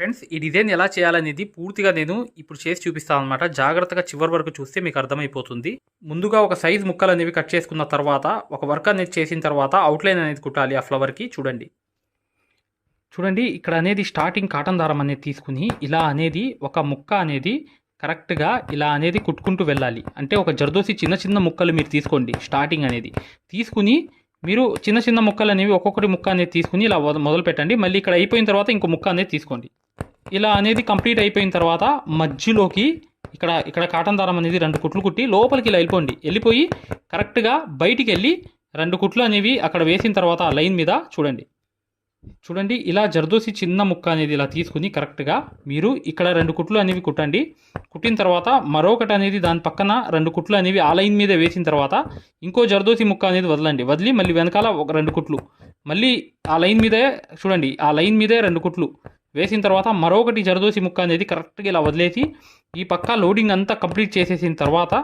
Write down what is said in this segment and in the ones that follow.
Friends ఈ design ఎలా చేయాలనేది పూర్తిగా నేను ఇప్పుడు చేసి చూపిస్తాను అనమాట జాగ్రత్తగా చివరి వరకు చూస్తే మీకు అర్థమైపోతుంది. ముందుగా ఒక సైజ్ ముక్కలు అనేవి కట్ చేసుకున్న తర్వాత ఒక వర్క్ అనేది చేసిన తర్వాత అవుట్లైన్ అనేది కుట్టాలి ఆ ఫ్లవర్కి చూడండి. చూడండి ఇక్కడ అనేది స్టార్టింగ్ కాటన్ దారం అనేది తీసుకుని ఇలా అనేది ఒక ముక్క అనేది కరెక్ట్గా ఇలా అనేది కుట్టుకుంటూ వెళ్ళాలి. అంటే ఒక జర్దోసి చిన్న చిన్న ముక్కలు మీరు తీసుకోండి స్టార్టింగ్ అనేది. తీసుకుని మీరు చిన్న చిన్న ముక్కలు అనేవి ఒక్కొక్కటి ముక్క అనేది తీసుకుని ఇలా మొదలు పెట్టండి మళ్ళీ ఇక్కడ అయిపోయిన తర్వాత ఇంకో ముక్క అనేది తీసుకోండి. ఇలా అనేది కంప్లీట్ అయిపోయిన తర్వాత మధ్యలోకి ఇక్కడ ఇక్కడ కాటన్ దారం అనేది రెండు కుట్లు కుట్టి లోపలికి ఇలా వెళ్ళిపోండి. వెళ్ళిపోయి కరెక్ట్గా బయటికి వెళ్ళి రెండు కుట్లు అనేవి అక్కడ వేసిన తర్వాత ఆ లైన్ మీద చూడండి. చూడండి ఇలా జర్దోసి చిన్న ముక్క అనేది ఇలా తీసుకుని కరెక్ట్గా మీరు ఇక్కడ రెండు కుట్లు అనేవి కుట్టండి. కుట్టిన తర్వాత మరొకటి అనేది దాని పక్కన రెండు కుట్లు అనేవి ఆ లైన్ మీద వేసిన తర్వాత ఇంకో జర్దోసి ముక్క అనేది వదలండి. వదిలి మళ్ళీ వెనకాల ఒక రెండు కుట్లు. మళ్ళీ ఆ లైన్ మీదే చూడండి ఆ లైన్ మీదే రెండు కుట్లు. వేసిన తర్వాత మరొకటి జరదోసి ముక్క అనేది కరెక్ట్గా ఇలా వదిలేసి ఈ పక్క లోడింగ్ అంతా కంప్లీట్ చేసేసిన తర్వాత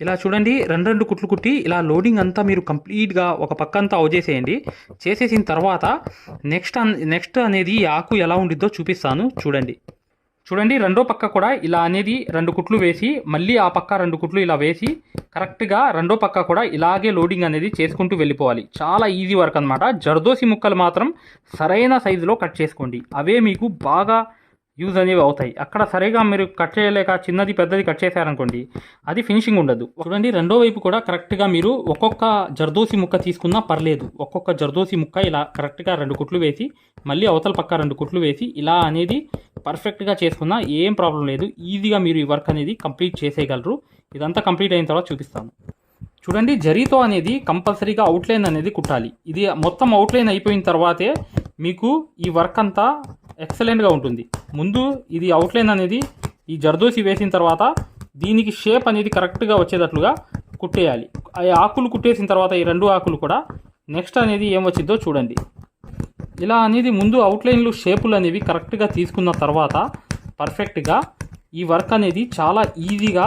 ఇలా చూడండి రెండు రెండు కుట్లు కుట్టి ఇలా లోడింగ్ అంతా మీరు కంప్లీట్గా ఒక పక్క అంతా అవజేసేయండి చేసేసిన తర్వాత నెక్స్ట్ అన్ నెక్స్ట్ అనేది ఆకు ఎలా ఉండిద్దో చూపిస్తాను. చూడండి. చూడండి రెండో పక్క కూడా ఇలా అనేది రెండు కుట్లు వేసి మళ్ళీ ఆ పక్క రెండు కుట్లు ఇలా వేసి కరెక్ట్గా రెండో పక్క కూడా ఇలాగే లోడింగ్ అనేది చేసుకుంటూ వెళ్ళిపోవాలి. చాలా ఈజీ వర్క్ అనమాట జర్దోసి ముక్కలు మాత్రం సరైన సైజులో కట్ చేసుకోండి. అవే మీకు బాగా యూజ్ అనేవి అవుతాయి. అక్కడ సరిగా మీరు కట్ చేయలేక చిన్నది పెద్దది కట్ చేశారనుకోండి అది ఫినిషింగ్ ఉండదు. చూడండి రెండో వైపు కూడా కరెక్ట్గా మీరు ఒక్కొక్క జర్దోసి ముక్క తీసుకున్నా పర్లేదు. ఒక్కొక్క జర్దోసి ముక్క ఇలా కరెక్ట్గా రెండు కుట్లు వేసి మళ్ళీ అవతల పక్క రెండు కుట్లు వేసి ఇలా అనేది పర్ఫెక్ట్గా చేసుకున్నా ఏం ప్రాబ్లం లేదు. ఈజీగా మీరు ఈ వర్క్ అనేది కంప్లీట్ చేసేయగలరు. ఇదంతా కంప్లీట్ అయిన తర్వాత చూపిస్తాను. చూడండి జరీతో అనేది కంపల్సరీగా అవుట్లైన్ అనేది కుట్టాలి. ఇది మొత్తం అవుట్లైన్ అయిపోయిన తర్వాతే మీకు ఈ వర్క్ అంతా ఎక్సలెంట్గా ఉంటుంది. ముందు ఇది అవుట్లైన్ అనేది ఈ జర్దోసి వేసిన తర్వాత దీనికి షేప్ అనేది కరెక్ట్గా వచ్చేటట్లుగా కుట్టేయాలి. ఆ ఆకులు కుట్టేసిన తర్వాత ఈ రెండు ఆకులు కూడా నెక్స్ట్ అనేది ఏం వచ్చిందో చూడండి. ఇలా అనేది ముందు అవుట్లైన్లు షేపులు అనేవి కరెక్ట్గా తీసుకున్న తర్వాత పర్ఫెక్ట్గా ఈ వర్క్ అనేది చాలా ఈజీగా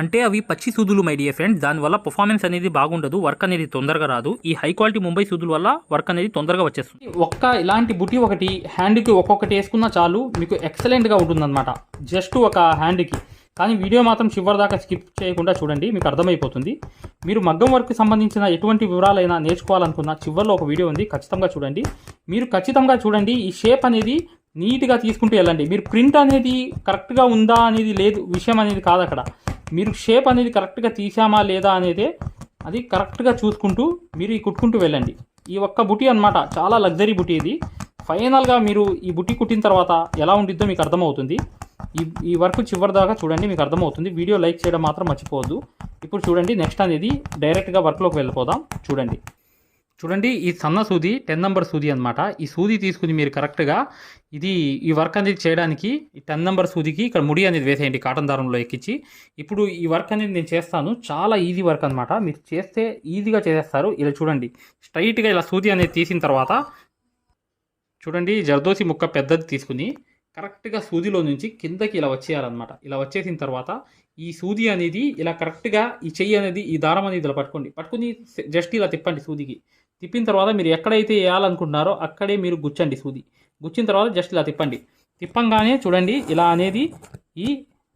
అంటే అవి పచ్చి సూదులు మై డియర్ ఫ్రెండ్స్ దానివల్ల పర్ఫార్మెన్స్ అనేది బాగుండదు వర్క్ అనేది తొందరగా రాదు. ఈ హై క్వాలిటీ ముంబై సూదుల వల్ల వర్క్ అనేది తొందరగా వచ్చేస్తుంది. ఒక్క ఇలాంటి బుటీ ఒకటి హ్యాండ్కి ఒక్కొక్కటి వేసుకున్నా చాలు మీకు ఎక్సలెంట్గా ఉంటుందన్నమాట. జస్ట్ ఒక హ్యాండ్కి కానీ వీడియో మాత్రం చివరి దాకా స్కిప్ చేయకుండా చూడండి మీకు అర్థమైపోతుంది. మీరు మగ్గం వర్క్కి సంబంధించిన ఎటువంటి వివరాలైనా నేర్చుకోవాలనుకున్న చివరిలో ఒక వీడియో ఉంది ఖచ్చితంగా చూడండి. మీరు ఖచ్చితంగా చూడండి ఈ షేప్ అనేది నీట్గా తీసుకుంటూ వెళ్ళండి. మీరు ప్రింట్ అనేది కరెక్ట్గా ఉందా అనేది లేదు విషయం అనేది కాదు అక్కడ మీరు షేప్ అనేది కరెక్ట్గా తీసామా లేదా అనేది అది కరెక్ట్గా చూసుకుంటూ మీరు ఈ కుట్టుకుంటూ వెళ్ళండి. ఈ ఒక్క బుటీ అన్నమాట చాలా లగ్జరీ బుటీ ఇది. ఫైనల్గా మీరు ఈ బుట్టి కుట్టిన తర్వాత ఎలా ఉండిద్దో మీకు అర్థమవుతుంది. ఈ ఈ వర్క్ చివరి దాకా చూడండి మీకు అర్థమవుతుంది. వీడియో లైక్ చేయడం మాత్రం మర్చిపోవద్దు. ఇప్పుడు చూడండి నెక్స్ట్ అనేది డైరెక్ట్గా వర్క్లోకి వెళ్ళిపోదాం. చూడండి. చూడండి ఈ సన్న సూది టెన్ నెంబర్ సూది అనమాట ఈ సూది తీసుకుని మీరు కరెక్ట్గా ఇది ఈ వర్క్ అనేది చేయడానికి ఈ టెన్ నెంబర్ సూదికి ఇక్కడ ముడి అనేది వేసేయండి కాటన్ దారంలో ఎక్కించి. ఇప్పుడు ఈ వర్క్ అనేది నేను చేస్తాను చాలా ఈజీ వర్క్ అనమాట మీరు చేస్తే ఈజీగా చేసేస్తారు. ఇలా చూడండి. స్ట్రైట్గా ఇలా సూది అనేది తీసిన తర్వాత చూడండి జర్దోసి ముక్క పెద్దది తీసుకుని కరెక్ట్గా సూదిలో నుంచి కిందకి ఇలా వచ్చేయాలన్నమాట. ఇలా వచ్చేసిన తర్వాత ఈ సూది అనేది ఇలా కరెక్ట్గా ఈ చెయ్యి అనేది ఈ దారం అనేది ఇలా పట్టుకోండి. పట్టుకుని జస్ట్ ఇలా తిప్పండి సూదికి. తిప్పిన తర్వాత మీరు ఎక్కడైతే వేయాలనుకుంటున్నారో అక్కడే మీరు గుచ్చండి సూది. గుచ్చిన తర్వాత జస్ట్ ఇలా తిప్పండి. తిప్పంగానే చూడండి ఇలా అనేది ఈ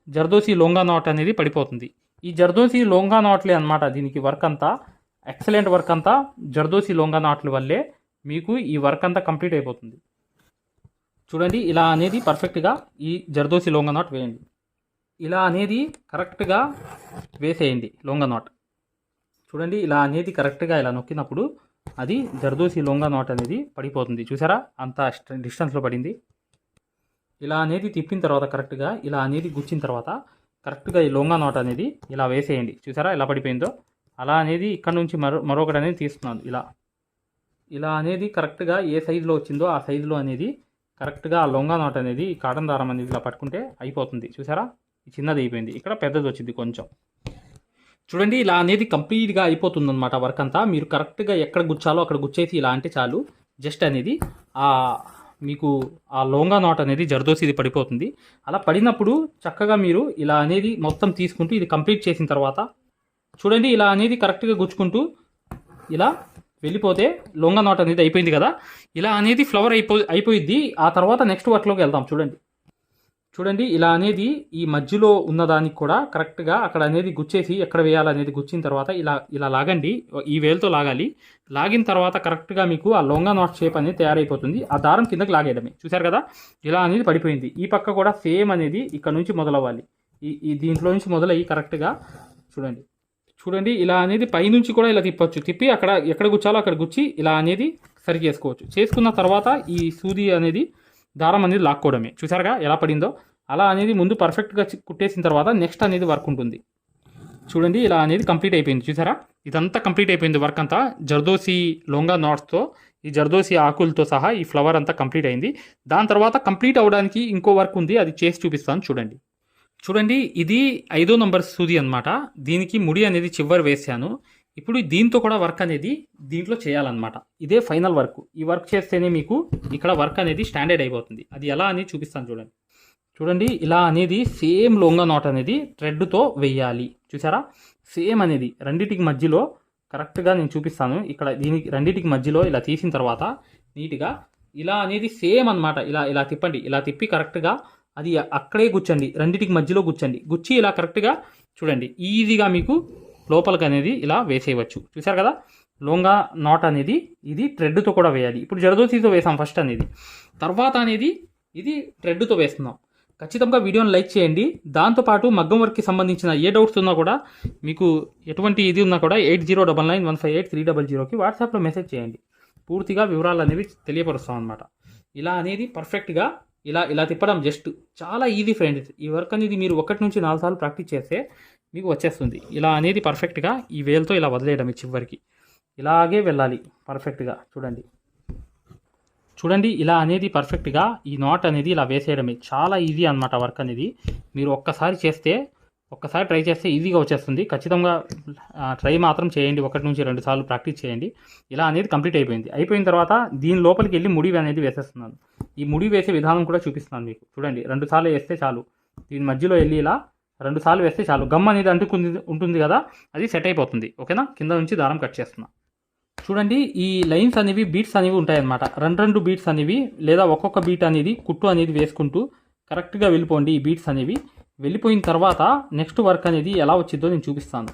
జర్దోసి లోంగా నాట్ అనేది పడిపోతుంది. ఈ జర్దోసి లోంగా నాట్లే అనమాట దీనికి వర్క్ అంతా. ఎక్సలెంట్ వర్క్ అంతా జర్దోసి లోంగా నాట్ల వల్లే మీకు ఈ వర్క్ అంతా కంప్లీట్ అయిపోతుంది. చూడండి ఇలా అనేది పర్ఫెక్ట్గా ఈ జర్దోసి లోంగా నాట్ వేయండి. ఇలా అనేది కరెక్ట్గా వేసేయండి లోంగా నాట్. చూడండి ఇలా అనేది కరెక్ట్గా ఇలా నొక్కినప్పుడు అది జర్దోసి లొంగా నాట్ అనేది పడిపోతుంది. చూసారా? అంత డిస్టెన్స్లో పడింది. ఇలా అనేది తిప్పిన తర్వాత కరెక్ట్గా ఇలా అనేది గుచ్చిన తర్వాత కరెక్ట్గా ఈ లొంగా నాట్ అనేది ఇలా వేసేయండి. చూసారా? ఎలా పడిపోయిందో? అలా అనేది ఇక్కడ నుంచి మరో మరొకటి అనేది తీస్తున్నాను. ఇలా. ఇలా అనేది కరెక్ట్గా ఏ సైజులో వచ్చిందో ఆ సైజులో అనేది కరెక్ట్గా ఆ లొంగా నాట్ అనేది కాటన్ దారం అనేది ఇలా పట్టుకుంటే అయిపోతుంది. చూసారా? చిన్నది అయిపోయింది. ఇక్కడ పెద్దది వచ్చింది కొంచెం. చూడండి ఇలా అనేది కంప్లీట్గా అయిపోతుందనమాట వర్క్ అంతా. మీరు కరెక్ట్గా ఎక్కడ గుచ్చాలో అక్కడ గుచ్చేసి ఇలా అంటే చాలు. జస్ట్ అనేది ఆ మీకు ఆ లోంగా నాట్ అనేది జరదోసి ఇది పడిపోతుంది. అలా పడినప్పుడు చక్కగా మీరు ఇలా అనేది మొత్తం తీసుకుంటూ ఇది కంప్లీట్ చేసిన తర్వాత చూడండి ఇలా అనేది కరెక్ట్గా గుచ్చుకుంటూ ఇలా వెళ్ళిపోతే లొంగ నాట్ అనేది అయిపోయింది కదా. ఇలా అనేది ఫ్లవర్ అయిపో అయిపోయింది ఆ తర్వాత నెక్స్ట్ వర్క్లోకి వెళ్దాం చూడండి. చూడండి ఇలా అనేది ఈ మధ్యలో ఉన్నదానికి కూడా కరెక్ట్గా అక్కడ అనేది గుచ్చేసి ఎక్కడ వేయాలనేది గుచ్చిన తర్వాత ఇలా ఇలా లాగండి. ఈ వేలుతో లాగాలి. లాగిన తర్వాత కరెక్ట్గా మీకు ఆ లొంగ నాట్ షేప్ అనేది తయారైపోతుంది. ఆ దారం కిందకి లాగేయడమే. చూసారు కదా? ఇలా అనేది పడిపోయింది. ఈ పక్క కూడా సేమ్ అనేది ఇక్కడ నుంచి మొదలవ్వాలి. ఈ ఈ దీంట్లో నుంచి మొదలయ్యి కరెక్ట్గా చూడండి. చూడండి ఇలా అనేది పైనుంచి కూడా ఇలా తిప్పచ్చు. తిప్పి అక్కడ ఎక్కడ గుచ్చాలో అక్కడ గుచ్చి ఇలా అనేది సరి చేసుకోవచ్చు చేసుకున్న తర్వాత ఈ సూది అనేది దారం అనేది లాక్కోవడమే. చూసారుగా ఎలా పడిందో? అలా అనేది ముందు పర్ఫెక్ట్గా కుట్టేసిన తర్వాత నెక్స్ట్ అనేది వర్క్ ఉంటుంది. చూడండి ఇలా అనేది కంప్లీట్ అయిపోయింది. చూసారా ఇదంతా కంప్లీట్ అయిపోయింది వర్క్ అంతా. జర్దోసి లొంగా నాట్స్తో ఈ జర్దోసి ఆకులతో సహా ఈ ఫ్లవర్ అంతా కంప్లీట్ అయింది. దాని తర్వాత కంప్లీట్ అవ్వడానికి ఇంకో వర్క్ ఉంది. అది చేసి చూపిస్తాను చూడండి. చూడండి ఇది ఐదో నంబర్ సూది అన్నమాట. దీనికి ముడి అనేది చివరి వేసాను. ఇప్పుడు దీంతో కూడా వర్క్ అనేది దీంట్లో చేయాలన్నమాట. ఇదే ఫైనల్ వర్క్ ఈ వర్క్ చేస్తేనే మీకు ఇక్కడ వర్క్ అనేది స్టాండర్డ్ అయిపోతుంది. అది ఎలా అని చూపిస్తాను చూడండి. చూడండి ఇలా అనేది సేమ్ లొంగ నాట్ అనేది థ్రెడ్తో వెయ్యాలి చూసారా? సేమ్ అనేది రెండిటికి మధ్యలో కరెక్ట్గా నేను చూపిస్తాను. ఇక్కడ దీనికి రెండిటికి మధ్యలో ఇలా తీసిన తర్వాత నీట్గా ఇలా అనేది సేమ్ అన్నమాట. ఇలా ఇలా తిప్పండి. ఇలా తిప్పి కరెక్ట్గా అది అక్కడే గుచ్చండి. రెండిటికి మధ్యలో గుచ్చండి. గుచ్చి ఇలా కరెక్ట్గా చూడండి. ఈజీగా మీకు లోపలికి అనేది ఇలా వేసేయవచ్చు. చూసారు కదా? లోంగా నాట్ అనేది ఇది థ్రెడ్తో కూడా వేయాలి. ఇప్పుడు జరదోసీతో వేసాం ఫస్ట్ అనేది. తర్వాత అనేది ఇది థ్రెడ్తో వేస్తున్నాం. ఖచ్చితంగా వీడియోని లైక్ చేయండి. దాంతోపాటు మగ్గం వర్క్కి సంబంధించిన ఏ డౌట్స్ ఉన్నా కూడా మీకు ఎటువంటి ఇది ఉన్నా కూడా eight zero double nine one five eight three double జీరోకి వాట్సాప్లో మెసేజ్ చేయండి. పూర్తిగా వివరాలు అనేవి తెలియపరుస్తాం అనమాట ఇలా అనేది పర్ఫెక్ట్గా ఇలా ఇలా తిప్పడం జస్ట్ చాలా ఈజీ ఫ్రెండ్స్ ఈ వర్క్ అనేది మీరు ఒకటి నుంచి నాలుగు సార్లు ప్రాక్టీస్ చేస్తే మీకు వచ్చేస్తుంది. ఇలా అనేది పర్ఫెక్ట్గా ఈ వేలుతో ఇలా వదిలేయడం ఈ చివరికి. ఇలాగే వెళ్ళాలి పర్ఫెక్ట్గా చూడండి. చూడండి ఇలా అనేది పర్ఫెక్ట్గా ఈ నాట్ అనేది ఇలా వేసేయడమే. చాలా ఈజీ అన్నమాట వర్క్ అనేది. మీరు ఒక్కసారి చేస్తే ఒక్కసారి ట్రై చేస్తే ఈజీగా వచ్చేస్తుంది. ఖచ్చితంగా ట్రై మాత్రం చేయండి. ఒకటి నుంచి రెండు సార్లు ప్రాక్టీస్ చేయండి. ఇలా అనేది కంప్లీట్ అయిపోయింది. అయిపోయిన తర్వాత దీని లోపలికి వెళ్ళి ముడి అనేది వేసేస్తున్నాను. ఈ ముడి వేసే విధానం కూడా చూపిస్తున్నాను మీకు. చూడండి రెండు సార్లు వేస్తే చాలు. దీని మధ్యలో వెళ్ళి ఇలా రెండు సార్లు వేస్తే చాలు. గమ్ అనేది అంటుకుంది ఉంటుంది కదా అది సెట్ అయిపోతుంది. ఓకేనా? కింద నుంచి దారం కట్ చేస్తున్నా. చూడండి ఈ లైన్స్ అనేవి బీట్స్ అనేవి ఉంటాయన్నమాట. రెండు రెండు బీట్స్ అనేవి లేదా ఒక్కొక్క బీట్ అనేది కుట్టు అనేది వేసుకుంటూ కరెక్ట్గా వెళ్ళిపోండి ఈ బీట్స్ అనేవి. వెళ్ళిపోయిన తర్వాత నెక్స్ట్ వర్క్ అనేది ఎలా వచ్చిందో నేను చూపిస్తాను.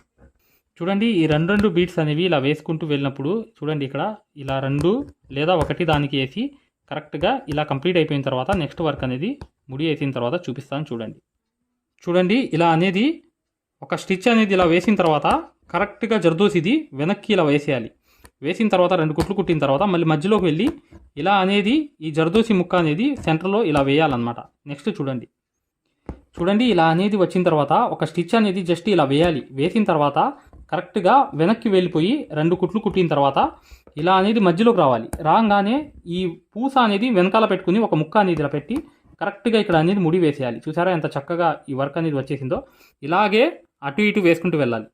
చూడండి ఈ రెండు రెండు బీట్స్ అనేవి ఇలా వేసుకుంటూ వెళ్ళినప్పుడు చూడండి ఇక్కడ ఇలా రెండు లేదా ఒకటి దానికి వేసి కరెక్ట్గా ఇలా కంప్లీట్ అయిపోయిన తర్వాత నెక్స్ట్ వర్క్ అనేది ముడి వేసిన తర్వాత చూపిస్తాను చూడండి. చూడండి ఇలా అనేది ఒక స్టిచ్ అనేది ఇలా వేసిన తర్వాత కరెక్ట్గా జర్దోసి ఇది వెనక్కి ఇలా వేసేయాలి. వేసిన తర్వాత రెండు కుట్లు కుట్టిన తర్వాత మళ్ళీ మధ్యలోకి వెళ్ళి ఇలా అనేది ఈ జర్దోసి ముక్క అనేది సెంటర్లో ఇలా వేయాలన్నమాట. నెక్స్ట్ చూడండి. చూడండి ఇలా అనేది వచ్చిన తర్వాత ఒక స్టిచ్ అనేది జస్ట్ ఇలా వేయాలి. వేసిన తర్వాత కరెక్ట్గా వెనక్కి వెళ్ళిపోయి రెండు కుట్లు కుట్టిన తర్వాత ఇలా అనేది మధ్యలోకి రావాలి. రాగానే ఈ పూస అనేది వెనకాల పెట్టుకుని ఒక ముక్క అనేది ఇలా పెట్టి కరెక్ట్గా ఇక్కడ అనేది ముడి వేసేయాలి. చూసారా ఎంత చక్కగా ఈ వర్క్ అనేది వచ్చేసిందో? ఇలాగే అటు ఇటు వేసుకుంటూ వెళ్ళాలి.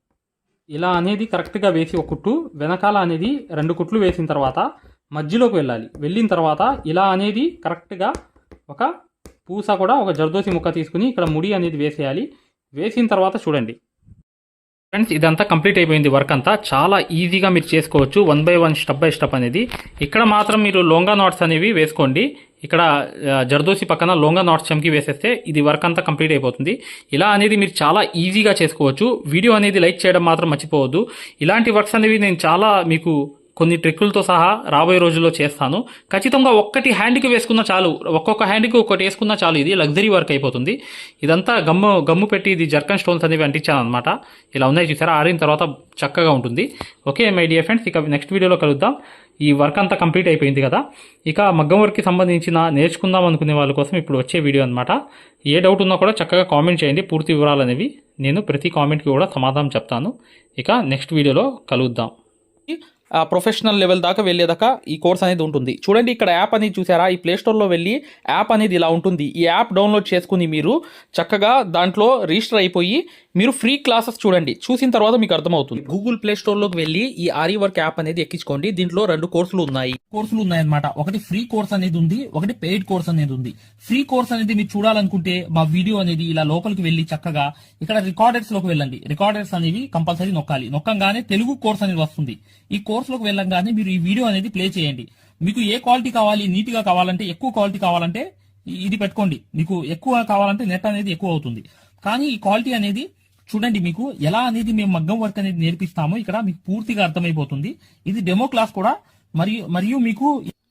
ఇలా అనేది కరెక్ట్గా వేసి ఒక కుట్టు వెనకాల అనేది రెండు కుట్లు వేసిన తర్వాత మధ్యలోకి వెళ్ళాలి. వెళ్ళిన తర్వాత ఇలా అనేది కరెక్ట్గా ఒక పూస కూడా ఒక జర్దోసి ముక్క తీసుకుని ఇక్కడ ముడి అనేది వేసేయాలి. వేసిన తర్వాత చూడండి. ఫ్రెండ్స్ ఇదంతా కంప్లీట్ అయిపోయింది వర్క్ అంతా. చాలా ఈజీగా మీరు చేసుకోవచ్చు. One by one step by step అనేది. ఇక్కడ మాత్రం మీరు లోంగా నాట్స్ అనేవి వేసుకోండి. ఇక్కడ జర్దోసి పక్కన లోంగా నాట్స్ చమ్కి వేసేస్తే ఇది వర్క్ అంతా కంప్లీట్ అయిపోతుంది. ఇలా అనేది మీరు చాలా ఈజీగా చేసుకోవచ్చు. వీడియో అనేది లైక్ చేయడం మాత్రం మర్చిపోవద్దు. ఇలాంటి వర్క్స్ అనేవి నేను చాలా మీకు కొన్ని ట్రిక్కులతో సహా రాబోయే రోజుల్లో చేస్తాను. ఖచ్చితంగా ఒక్కటి హ్యాండ్కి వేసుకున్న చాలు. ఒక్కొక్క హ్యాండ్కి ఒక్కటి వేసుకున్న చాలు. ఇది లగ్జరీ వర్క్ అయిపోతుంది. ఇదంతా గమ్ము గమ్ము పెట్టి ఇది జర్కన్ స్టోన్స్ అనేవి అంటించాను అనమాట ఇలా ఉన్నాయి చూసారా? ఆరిన తర్వాత చక్కగా ఉంటుంది. ఓకే మై డియర్ ఫ్రెండ్స్ ఇక నెక్స్ట్ వీడియోలో కలుద్దాం. ఈ వర్క్ అంతా కంప్లీట్ అయిపోయింది కదా. ఇక మగ్గం వర్క్కి సంబంధించిన నేర్చుకుందాం అనుకునే వాళ్ళ కోసం ఇప్పుడు వచ్చే వీడియో అనమాట ఏ డౌట్ ఉన్నా కూడా చక్కగా కామెంట్ చేయండి పూర్తి వివరాలు అనేవి నేను ప్రతి కామెంట్కి కూడా సమాధానం చెప్తాను. ఇక నెక్స్ట్ వీడియోలో కలుద్దాం. ప్రొఫెషనల్ లెవెల్ దాకా వెళ్ళేదాకా ఈ కోర్స్ అనేది ఉంటుంది. చూడండి ఇక్కడ యాప్ అనేది చూసారా? ఈ ప్లే స్టోర్లో వెళ్ళి యాప్ అనేది ఇలా ఉంటుంది. ఈ యాప్ డౌన్లోడ్ చేసుకుని మీరు చక్కగా దాంట్లో రిజిస్టర్ అయిపోయి మీరు ఫ్రీ క్లాసెస్ చూడండి. చూసిన తర్వాత మీకు అర్థమవుతుంది. గూగుల్ ప్లే స్టోర్లోకి వెళ్ళి ఈ ఆరి వర్క్ యాప్ అనేది ఎక్కించుకోండి. దీంట్లో రెండు కోర్సులు ఉన్నాయి. కోర్సులు ఉన్నాయన్నమాట. ఒకటి ఫ్రీ కోర్స్ అనేది ఉంది ఒకటి పెయిడ్ కోర్స్ అనేది ఉంది. ఫ్రీ కోర్స్ అనేది మీరు చూడాలనుకుంటే మా వీడియో అనేది ఇలా లోపలికి వెళ్ళి చక్కగా ఇక్కడ రికార్డర్స్లోకి వెళ్ళండి. రికార్డర్స్ అనేవి కంపల్సరీ నొక్కాలి. నొక్కంగానే తెలుగు కోర్స్ అనేది వస్తుంది. ఈ కోర్స్ లోకి వెళ్ళంగానే మీరు ఈ వీడియో అనేది ప్లే చేయండి. మీకు ఏ క్వాలిటీ కావాలి నీట్గా కావాలంటే ఎక్కువ క్వాలిటీ కావాలంటే ఇది పెట్టుకోండి. మీకు ఎక్కువ కావాలంటే నెట్ అనేది ఎక్కువ అవుతుంది. కానీ ఈ క్వాలిటీ అనేది చూడండి మీకు ఎలా అనేది మేము మగ్గం వర్క్ అనేది నేర్పిస్తామో ఇక్కడ మీకు పూర్తిగా అర్థమైపోతుంది. ఇది డెమో క్లాస్ కూడా మరియు మరియు మీకు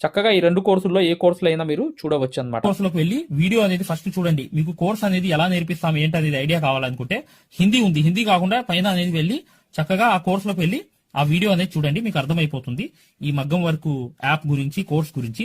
చక్కగా ఈ రెండు కోర్సుల్లో ఏ కోర్సులో అయినా మీరు చూడవచ్చు అనమాట కోర్సులోకి వెళ్ళి వీడియో అనేది ఫస్ట్ చూడండి. మీకు కోర్స్ అనేది ఎలా నేర్పిస్తాం ఏంటి అనేది ఐడియా కావాలనుకుంటే హిందీ ఉంది. హిందీ కాకుండా పైన అనేది వెళ్ళి చక్కగా ఆ కోర్సులోకి వెళ్ళి ఆ వీడియో అనేది చూడండి. మీకు అర్థమైపోతుంది. ఈ మగ్గం వర్క్ యాప్ గురించి కోర్స్ గురించి